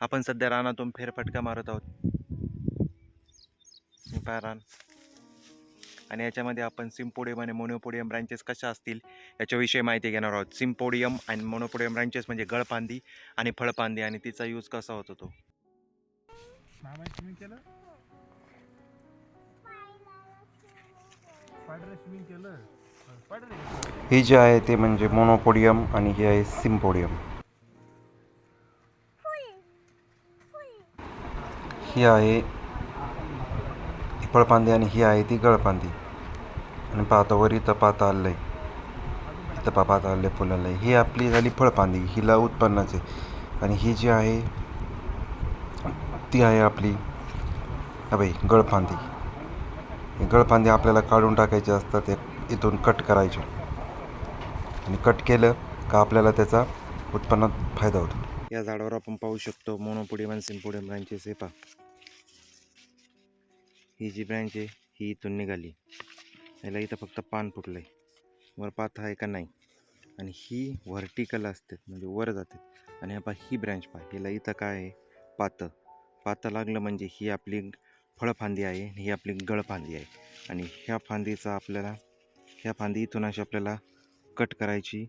आपण सध्या रानातून फेरफटका मारत आहोत. पहा रान. आणि याच्यामध्ये आपण सिम्पोडियम आणि मोनोपोडियम ब्रांचेस कशा असतील याच्याविषयी माहिती घेणार आहोत. सिम्पोडियम आणि मोनोपोडियम ब्रांचेस म्हणजे गळपांदी आणि फळपांदी आणि तिचा यूज कसा होतो तो? मामाने स्विमिंग केलं? स्पायडर स्विमिंग केलं? स्पायडर ही जी आहे ते म्हणजे मोनोपोडियम आणि ही आहे सिम्पोडियम. ही आहे ही फळपांदी आणि ही आहे ती गळपांदी आणि पाहता वर इथं पाहता आलं आहे. इथं पाहता आलं आहे फुलाला ही आपली झाली फळपांदी हिला उत्पन्नाचे आणि ही जी आहे ती आहे आपली बाई गळफांदी ही गळफांदी आपल्याला काढून टाकायची असतात इथून कट करायचे. आणि कट केलं का आपल्याला त्याचा उत्पन्नात फायदा होतो. या झाडावर आपण पाहू शकतो मोनोपोडियम आणि सिम्पोडियम ब्रांचेस हे पहा. ही जी ब्रँच आहे ही इथून निघाली. याला इथं फक्त पान फुटलं आहे वर पात आहे का नाही? आणि ही व्हर्टिकल असते म्हणजे वर जाते आणि हा ही ब्रँच पहा हिला इथं काय आहे? पातं. पातं लागलं म्हणजे ही आपली फळफांदी आहे आणि ही आपली गळफांदी आहे. आणि ह्या फांदीचा आपल्याला ह्या फांदी इथून अशी आपल्याला कट करायची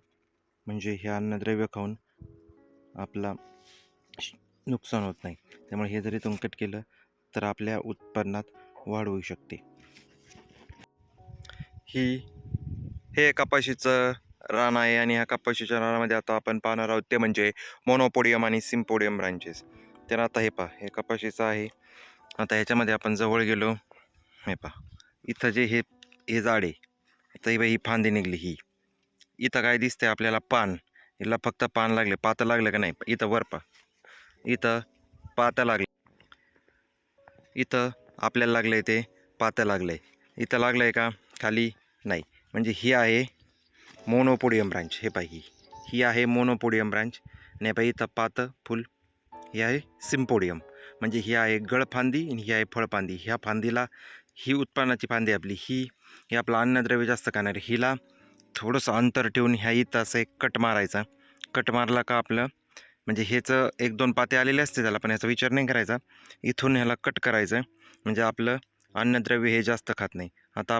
म्हणजे हे अन्नद्रव्य खाऊन आपला श- नुकसान होत नाही. त्यामुळे हे जरी तुम्ही कट केलं तर आपल्या उत्पन्नात वाढ होऊ शकते. ही हे कपाशीचं रान आहे आणि ह्या कपाशीच्या रानामध्ये आता आपण पाहणार आहोत ते म्हणजे मोनोपोडियम आणि सिम्पोडियम ब्रांचेस तर आता हे पहा हे कपाशीचं आहे. आता ह्याच्यामध्ये आपण जवळ गेलो. हे पहा इथं जे हे हे झाड आहे आता ही बाई ही फांदी निघली ही. इथं काय दिसतंय आपल्याला? पान. हिला फक्त पान लागले. पातं लागलं का नाही? इथं वर पा इथं पातं लागले. इथं आपल्याला लागलं आहे ते पातं लागलं आहे इथं लागलं आहे का? खाली नाही. म्हणजे ही आहे मोनोपोडियम ब्रांच. हे पाही ही. आहे मोनोपोडियम ब्रांच. आणि पाही इथं पातं फुल. ही आहे सिम्पोडियम. म्हणजे ही आहे गळफांदी आणि ही आहे फळफांदी. ह्या फांदीला ही उत्पन्नाची फांदी आपली. ही हे आपलं अन्नद्रव्य जास्त खाणार हिला थोडंसं अंतर ठेवून ह्या इथं असं एक कट मारायचा. कट मारला का आपलं? म्हणजे ह्याचं एक दोन पाते आलेले असते त्याला पण ह्याचा विचार नाही करायचा. इथून ह्याला कट करायचं. म्हणजे आपलं अन्नद्रव्य हे जास्त खात नाही. आता